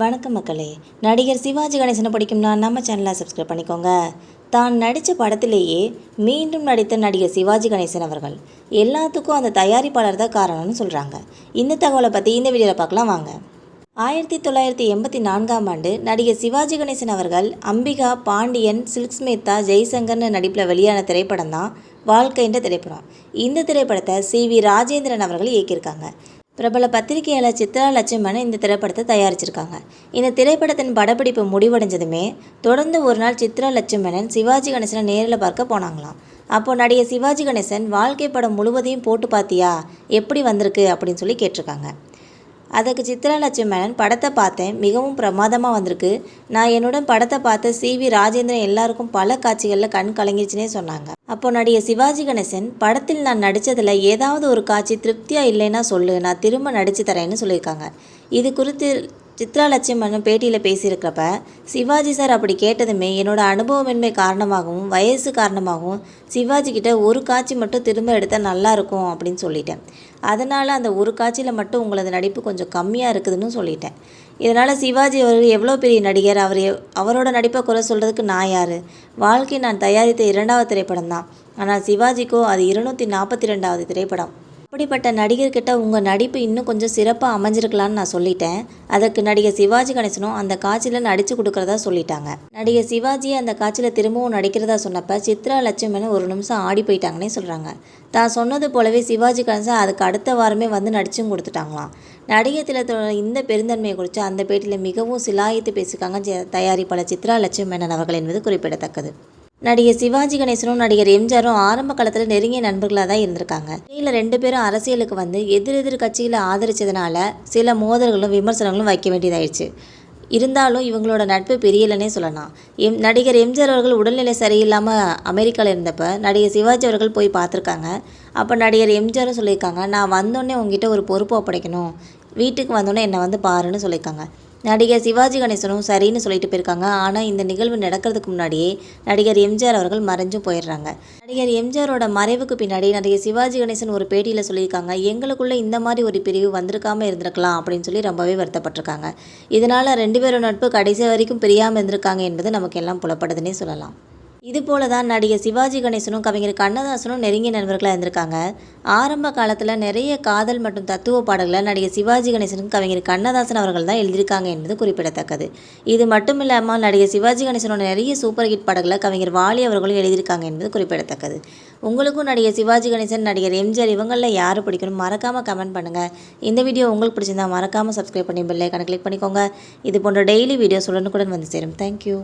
வணக்கம் மக்களே. நடிகர் சிவாஜி கணேசனை பிடிக்கும்னா நம்ம சேனலை சப்ஸ்கிரைப் பண்ணிக்கோங்க. தான் நடித்த படத்திலேயே மீண்டும் நடித்த நடிகர் சிவாஜி கணேசன் அவர்கள் எல்லாத்துக்கும் அந்த தயாரிப்பாளர் தான் காரணம்னு சொல்கிறாங்க இந்த தகவலை பற்றி இந்த வீடியோவில் பார்க்கலாம் வாங்க. ஆயிரத்தி தொள்ளாயிரத்தி எண்பத்தி நான்காம் ஆண்டு நடிகர் சிவாஜி கணேசன் அவர்கள் அம்பிகா பாண்டியன் சில்க் ஸ்மிதா ஜெய்சங்கர்னு நடிப்பில் வெளியான திரைப்படம் தான் வாழ்க்கைன்ற திரைப்படம். இந்த திரைப்படத்தை சி வி ராஜேந்திரன் அவர்கள் இயக்கியிருக்காங்க. பிரபல பத்திரிகையாளர் சித்ரா லட்சுமணன் இந்த திரைப்படத்தை தயாரிச்சிருக்காங்க. இந்த திரைப்படத்தின் படப்பிடிப்பு முடிவடைஞ்சதுமே தொடர்ந்து ஒரு நாள் சித்ரா லட்சுமணன் சிவாஜி கணேசனை நேரில் பார்க்க போனாங்களாம். அப்போ நடிகர் சிவாஜி கணேசன் வாழ்க்கை படம் முழுவதையும் போட்டு பார்த்தியா எப்படி வந்திருக்கு? அப்படின்னு சொல்லி கேட்டிருக்காங்க. அதுக்கு சித்ரா லட்சுமணன் படத்தை பார்த்தேன். மிகவும் பிரமாதமாக வந்திருக்கு. நான் என்னுடன் படத்தை பார்த்த சி. வி. ராஜேந்திரன் எல்லாருக்கும் பல காட்சிகளில் கண் கலங்கிருச்சுனே சொன்னாங்க. அப்போ நடிகை சிவாஜி கணேசன் படத்தில் நான் நடித்ததில் ஏதாவது ஒரு காட்சி திருப்தியாக இல்லைன்னா சொல்லு. நான் திரும்ப நடித்து தரேன்னு சொல்லியிருக்காங்க. இது குறித்து சித்ரா லட்சுமணன் பேட்டியில் பேசியிருக்கிறப்ப சிவாஜி சார் அப்படி கேட்டதுமே என்னோட அனுபவமின்மை காரணமாகவும் வயசு காரணமாகவும் சிவாஜி கிட்ட ஒரு காட்சி மட்டும் திரும்ப எடுத்தால் நல்லா இருக்கும் அப்படின்னு சொல்லிட்டேன். அதனால் அந்த ஒரு காட்சியில் மட்டும் உங்களது நடிப்பு கொஞ்சம் கம்மியாக இருக்குதுன்னு சொல்லிட்டேன். இதனால் சிவாஜி அவர் எவ்வளோ பெரிய நடிகர்? அவர் அவரோட நடிப்பை குறை சொல்கிறதுக்கு நான் யார்? வாழ்க்கை நான் தயாரித்த இரண்டாவது திரைப்படம் தான் ஆனால் சிவாஜிக்கோ அது இருநூற்றி நாற்பத்தி ரெண்டாவது திரைப்படம். அப்படிப்பட்ட நடிகர்கிட்ட உங்கள் நடிப்பு இன்னும் கொஞ்சம் சிறப்பாக அமைஞ்சிருக்கலான்னு நான் சொல்லிட்டேன். அதற்கு நடிகர் சிவாஜி கணேசனும் அந்த காட்சியில் நடித்து கொடுக்குறதா சொல்லிட்டாங்க. நடிகர் சிவாஜி அந்த காட்சியில் திரும்பவும் நடிக்கிறதா சொன்னப்ப சித்ரா லட்சுமணன் ஒரு நிமிஷம் ஆடி போயிட்டாங்கன்னே சொல்கிறாங்க தான் சொன்னது போலவே சிவாஜி கணேசன் அதுக்கு அடுத்த வாரமே வந்து நடிச்சும் கொடுத்துட்டாங்களாம். நடிகர் திலத்தோட இந்த பெருந்தன்மையை குறித்து அந்த பேட்டியில் மிகவும் சிலாயித்து பேசிக்காங்க தயாரிப்பாளர் சித்ரா லட்சுமணன் அவர்கள் என்பது குறிப்பிடத்தக்கது. நடிகர் சிவாஜி கணேசனும் நடிகர் எம்ஜிஆரும் ஆரம்ப காலத்தில் நெருங்கிய நண்பர்களாக தான் இருந்திருக்காங்க. இதில் ரெண்டு பேரும் அரசியலுக்கு வந்து எதிர் எதிர் கட்சியில் ஆதரிச்சதுனால சில மோதல்களும் விமர்சனங்களும் வைக்க வேண்டியதாயிடுச்சு. இருந்தாலும் இவங்களோட நட்பு பெரியலன்னே சொல்லலாம். எம் நடிகர் எம்ஜிஆர் அவர்கள் உடல்நிலை சரியில்லாமல் அமெரிக்காவில் இருந்தப்போ நடிகர் சிவாஜி அவர்கள் போய் பார்த்துருக்காங்க. அப்போ நடிகர் எம்ஜிஆரும் சொல்லியிருக்காங்க நான் வந்தோடனே உங்ககிட்ட ஒரு பொறுப்பு ஒப்படைக்கணும். வீட்டுக்கு வந்தோடனே என்னை வந்து பாருன்னு சொல்லியிருக்காங்க. நடிகர் சிவாஜி கணேசனும் சரின்னு சொல்லிட்டு போயிருக்காங்க. ஆனால் இந்த நிகழ்வு நடக்கிறதுக்கு முன்னாடியே நடிகர் எம்ஜிஆர் அவர்கள் மறைஞ்சும் போயிடுறாங்க. நடிகர் எம்ஜிஆரோட மறைவுக்கு பின்னாடி நடிகர் சிவாஜி கணேசன் ஒரு பேட்டியில் சொல்லியிருக்காங்க எங்களுக்குள்ளே இந்த மாதிரி ஒரு பிரிவு வந்திருக்காமல் இருந்திருக்கலாம் அப்படின்னு சொல்லி ரொம்பவே வருத்தப்பட்டிருக்காங்க. இதனால் ரெண்டு பேரும் நட்பு கடைசி வரைக்கும் பிரியாமல் இருந்திருக்காங்க என்பது நமக்கு எல்லாம் புலப்படுதுன்னே சொல்லலாம். இது போல தான் நடிகர் சிவாஜி கணேசனும் கவிஞர் கண்ணதாசனும் நெருங்கிய நண்பர்களாக இருந்திருக்காங்க. ஆரம்ப காலத்தில் நிறைய காதல் மற்றும் தத்துவ பாடல்களை நடிகர் சிவாஜி கணேசனும் கவிஞர் கண்ணதாசன் அவர்கள் தான் எழுதியிருக்காங்க என்பது குறிப்பிடத்தக்கது. இது மட்டும் இல்லாமல் நடிகர் சிவாஜி கணேசனோட நிறைய சூப்பர் ஹிட் பாடல்களை கவிஞர் வாலி அவர்களும் எழுதியிருக்காங்க என்பது குறிப்பிடத்தக்கது. உங்களுக்கும் நடிகர் சிவாஜி கணேசன் நடிகர் எம்ஜிஆர் இவங்களில் யார் பிடிக்கணும் மறக்காமல் கமெண்ட் பண்ணுங்கள் இந்த வீடியோ உங்களுக்கு பிடிச்சிருந்தா மறக்காமல் சப்ஸ்கிரைப் பண்ணி பெல்லைக்கான கிளிக் பண்ணிக்கோங்க. இது போன்ற டெய்லி வீடியோஸ் உடனுக்குடன் வந்து சேரும். தேங்க்யூ